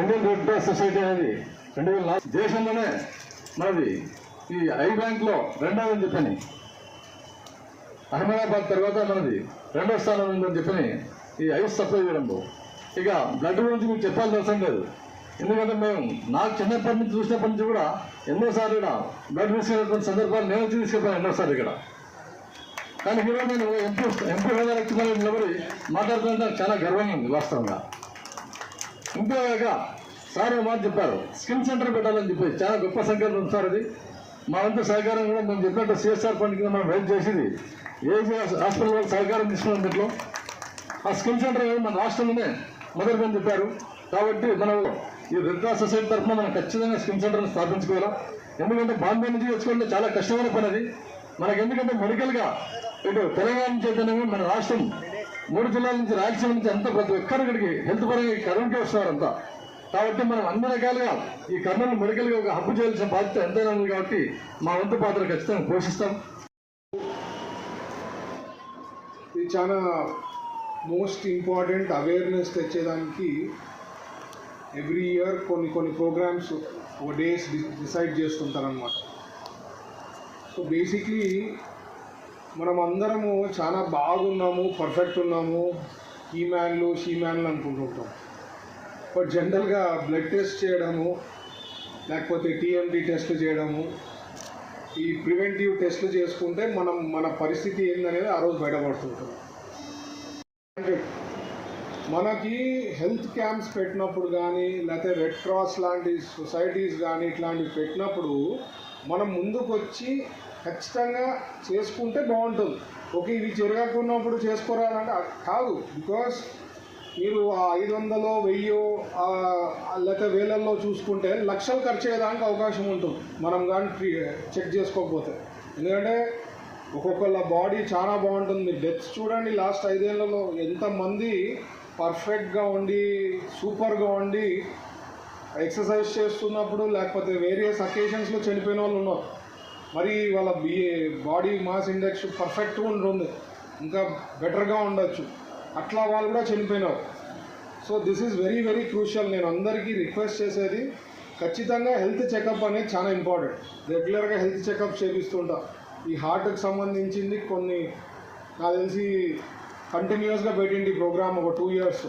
Indian red cross society అనేది రెండు వేల దేశంలోనే మనది ఈ ఐ బ్యాంక్లో రెండవది చెప్పని. అహ్మదాబాద్ తర్వాత మనది రెండో స్థానం ఉందని చెప్పని ఈ ఐస్ సప్లై చేయడంలో ఇక బ్లడ్ గురించి మీకు చెప్పాల్సిన అవసరం లేదు. ఎందుకంటే మేము నాకు చిన్నప్పటి నుంచి చూసినప్పటి నుంచి కూడా ఎన్నోసార్లు ఇక్కడ బ్లడ్ తీసుకునేటువంటి సందర్భాలు నేను తీసుకెళ్ళాను ఎన్నోసార్లు ఇక్కడ. కానీ ఈరోజు నేను ఎంపీ ఎంపీ హోదా వ్యక్తి నిలబడి మాట్లాడుతుంటే చాలా గర్వంగా ఉంది వాస్తవంగా. ఇంకోగా సార్ మాట చెప్పారు. స్కిల్ సెంటర్ పెట్టాలని చెప్పి చాలా గొప్ప సంకల్పం సార్ అది మా వంతు సహకారం కూడా మేము చెప్పినట్టు సిఎస్ఆర్ ఫండ్ కింద మనం రైట్ చేసింది. ఏ హాస్పిటల్ వాళ్ళు సహకారం తీసుకున్నాం దీంట్లో ఆ స్కిల్ సెంటర్ మన రాష్ట్రంలోనే మొదలుకొని చెప్పారు. కాబట్టి మనం ఈ రెడ్ క్రాస్ సొసైటీ తరఫున మనం ఖచ్చితంగా స్కిల్ సెంటర్ని స్థాపించుకోవాలి. ఎందుకంటే బాంబే నుంచి వచ్చుకుంటే చాలా కష్టమైన పని అది. మనకు ఎందుకంటే మెడికల్గా ఇటు తెలంగాణ నుంచి మన రాష్ట్రం మూడు జిల్లాల నుంచి రాయలసీమ నుంచి అంతా ప్రతి ఒక్కరు హెల్త్ పరంగా కరెంట్కి వస్తున్నారు అంతా కాబట్టి మనం అన్ని రకాలుగా ఈ కర్నూలు మెడికల్గా ఒక హబ్బు చేయాల్సిన బాధ్యత ఎంతైనా ఉంది కాబట్టి మా వంతు పాత్ర ఖచ్చితంగా పోషిస్తాం. ఇది చాలా మోస్ట్ ఇంపార్టెంట్ అవేర్నెస్ తెచ్చేదానికి ఎవ్రీ ఇయర్ కొన్ని కొన్ని ప్రోగ్రామ్స్ ఒక డేస్ డిసైడ్ చేస్తుంటారనమాట సో బేసిక్లీ మనం అందరము చాలా బాగున్నాము పర్ఫెక్ట్ ఉన్నాము. ఈ మ్యాన్లు షీ మ్యాన్లు అనుకుంటుంటాం బట్ జనరల్గా బ్లడ్ టెస్ట్ చేయడము లేకపోతే టీఎండి టెస్ట్ చేయడము ఈ ప్రివెంటివ్ టెస్ట్లు చేసుకుంటే మనం మన పరిస్థితి ఏందనేది ఆ రోజు బయటపడుతుంటాం మనకి హెల్త్ క్యాంప్స్ పెట్టినప్పుడు కానీ లేకపోతే రెడ్ క్రాస్ లాంటి సొసైటీస్ కానీ ఇట్లాంటివి పెట్టినప్పుడు మనం ముందుకు వచ్చి ఖచ్చితంగా చేసుకుంటే బాగుంటుంది. ఓకే ఇవి జరగకున్నప్పుడు చేసుకోరాలంటే కాదు. బికాస్ మీరు ఆ ఐదు వందలో వెయ్యో లేక లేకపోతే వేలల్లో చూసుకుంటే లక్షలు ఖర్చు అయ్యేదానికి అవకాశం ఉంటుంది. మనం కానీ చెక్ చేసుకోకపోతే. ఎందుకంటే ఒక్కొక్కళ్ళ బాడీ చాలా బాగుంటుంది. డెత్స్ చూడండి లాస్ట్ ఐదేళ్ళలో ఎంతమంది పర్ఫెక్ట్గా ఉండి సూపర్గా ఉండి ఎక్సర్సైజ్ చేస్తున్నప్పుడు లేకపోతే వేరియస్ అకేషన్స్లో చనిపోయిన వాళ్ళు ఉన్నారు. మరి వాళ్ళ బి బాడీ మాస్ ఇండెక్స్ పర్ఫెక్ట్గా ఉంటుంది. ఇంకా బెటర్గా ఉండొచ్చు. అట్లా వాళ్ళు కూడా చనిపోయినారు. So this is very very crucial నేను అందరికీ రిక్వెస్ట్ చేసేది ఖచ్చితంగా హెల్త్ చెకప్ అనేది చాలా ఇంపార్టెంట్ రెగ్యులర్గా హెల్త్ చెకప్ చేపిస్తుంటా. ఈ హార్ట్కి సంబంధించింది కొన్ని నాకు తెలిసి కంటిన్యూస్గా పెట్టింది ప్రోగ్రామ్ ఒక టూ ఇయర్స్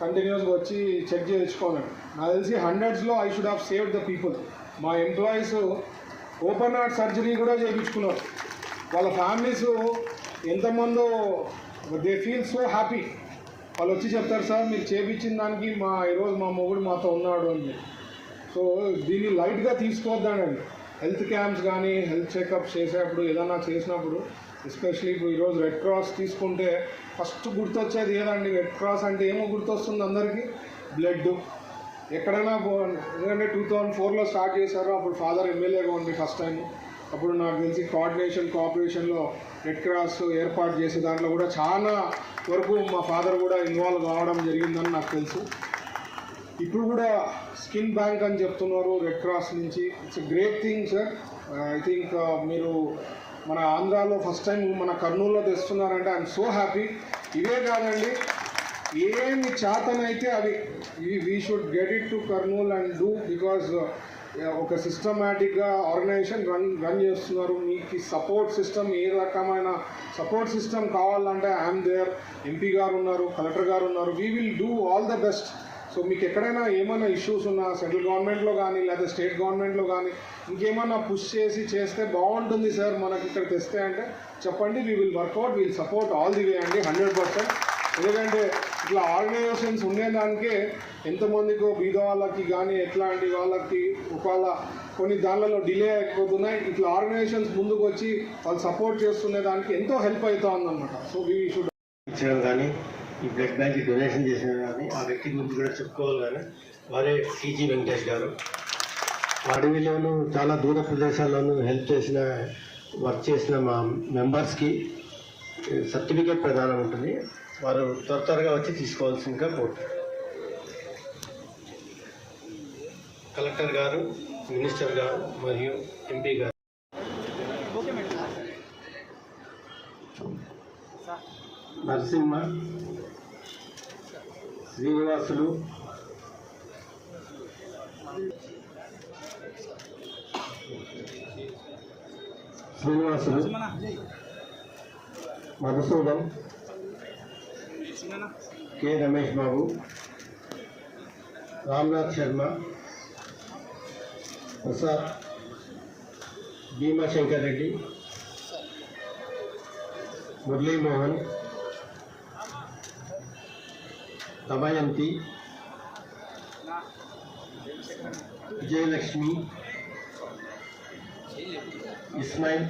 కంటిన్యూస్గా వచ్చి చెక్ చేయించుకోనండి నాకు తెలిసి హండ్రెడ్స్లో I should have saved the people మా ఎంప్లాయీస్ ఓపెన్ హార్ట్ సర్జరీ కూడా చేయించుకున్నారు. వాళ్ళ ఫ్యామిలీస్ ఎంతమందో దే ఫీల్ సో హ్యాపీ వాళ్ళు వచ్చి చెప్తారు సార్ మీరు చేపించిన దానికి మా ఈరోజు మా మొగుడు మాతో ఉన్నాడు అని సో దీన్ని లైట్గా తీసుకోవద్దానండి హెల్త్ క్యాంప్స్ కానీ హెల్త్ చెకప్స్ చేసేప్పుడు ఏదైనా చేసినప్పుడు ఎస్పెషలీ ఇప్పుడు ఈరోజు రెడ్ క్రాస్ తీసుకుంటే ఫస్ట్ గుర్తొచ్చేది ఏదండి? రెడ్ క్రాస్ అంటే ఏమో గుర్తొస్తుంది అందరికీ? బ్లడ్. ఎక్కడైనా ఎందుకంటే టూ థౌజండ్ ఫోర్లో స్టార్ట్ చేశారు అప్పుడు ఫాదర్ ఎమ్మెల్యేగా ఉంది ఫస్ట్ టైం. అప్పుడు నాకు తెలిసి కోఆర్డినేషన్ కోఆపరేషన్లో రెడ్ క్రాస్ ఏర్పాటు చేసే దాంట్లో కూడా చాలా వరకు మా ఫాదర్ కూడా ఇన్వాల్వ్ కావడం జరిగిందని నాకు తెలుసు. ఇప్పుడు కూడా స్కిన్ బ్యాంక్ అని చెప్తున్నారు రెడ్ క్రాస్ నుంచి. It's great thing sir I think మీరు మన ఆంధ్రాలో ఫస్ట్ టైం మన కర్నూలులో తెస్తున్నారంటే ఐఎమ్ సో హ్యాపీ ఇవే కాదండి ఏమి చేతనైతే అవి we should get it to Kurnool and do because ఒక సిస్టమేటిక్గా ఆర్గనైజేషన్ రన్ రన్ చేస్తున్నారు. మీకు సపోర్ట్ సిస్టమ్ ఏ రకమైన సపోర్ట్ సిస్టమ్ కావాలంటే ఐఎమ్ దేర్ ఎంపీ గారు ఉన్నారు కలెక్టర్ గారు ఉన్నారు. We will do all the best so మీకు ఎక్కడైనా ఏమైనా ఇష్యూస్ ఉన్నా సెంట్రల్ గవర్నమెంట్లో కానీ లేదా స్టేట్ గవర్నమెంట్లో కానీ ఇంకేమన్నా పుష్ చేసి చేస్తే బాగుంటుంది సార్ మనకి ఇక్కడ తెస్తే అంటే చెప్పండి we will work out will support all the way అండి హండ్రెడ్ పర్సెంట్ ఎందుకంటే ఇట్లా ఆర్గనైజేషన్స్ ఉండేదానికే ఎంతమందికో బీద వాళ్ళకి కానీ ఎట్లాంటి వాళ్ళకి ఒకవేళ కొన్ని దానిలలో డిలే అయిపోతున్నాయి ఇట్లా ఆర్గనైజేషన్స్ ముందుకు వచ్చి వాళ్ళు సపోర్ట్ చేస్తునే దానికి ఎంతో హెల్ప్ అవుతా ఉందన్నమాట. సో వీ షుడ్ ఇచ్చడం కానీ ఈ బ్లడ్ బ్యాంక్ డొనేషన్ చేసిన కానీ ఆ వ్యక్తి గురించి కూడా చెప్పుకోవాలి కానీ వారే టీజీ వెంకటేష్ గారు. అడవిలోను చాలా దూర ప్రదేశాల్లోనూ హెల్ప్ చేసిన వర్క్ చేసిన మా మెంబర్స్కి సర్టిఫికేట్ ప్రదానం ఉంటుంది. వారు త్వర త్వరగా వచ్చి తీసుకోవాల్సిందిగా కోరుతారు కలెక్టర్ గారు మినిస్టర్ గారు మరియు ఎంపీ గారు. నరసింహ శ్రీనివాసులు శ్రీనివాసులు మధుసూదన్ కె రమేష్ బాబు రామ్నాథ్ శర్మ ప్రసాద్ భీమాశంకర్ రెడ్డి మురళీమోహన్ दमयंती जयलक्ष्मी इस्माइल